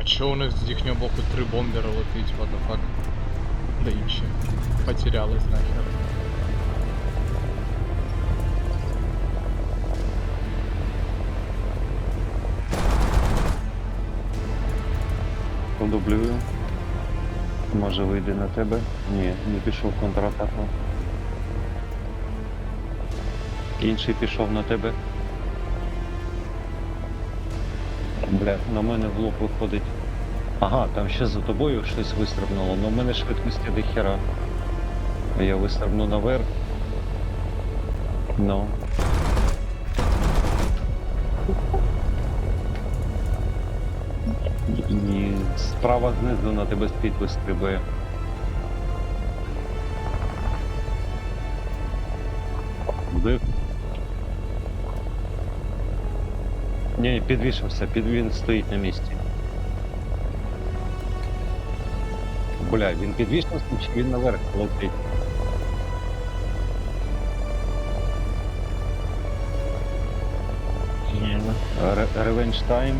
А чё у них з їхнього боку три бомбера летить, what the fuck? Да інше. Потерялась нахер. Подоблюю. Може вийде на тебе? Ні, не пішов контратаку. Інший пішов на тебе. Бля, на мене в лоб виходить. Ага, там ще за тобою щось вистрибнуло, але в мене швидкості до хера. Я вистрибну наверх. Ну. Ні, справа знизу на тебе спід вистрибує. Вбив. Ні, підвішався, під він стоїть на місці. Бля, він підвішався чи він наверх летить? Ре- Revenge Time.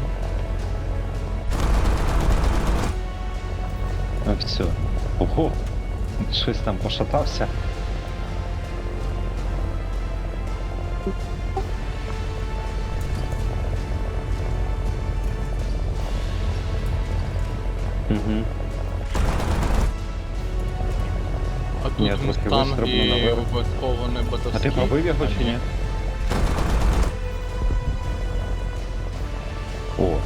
Ну все. Ого. Щось там пошатався. Угу. А тут Ні, мустанг вистрибну і наверх. обов'язково не А ты ти пробив його чи ні? О,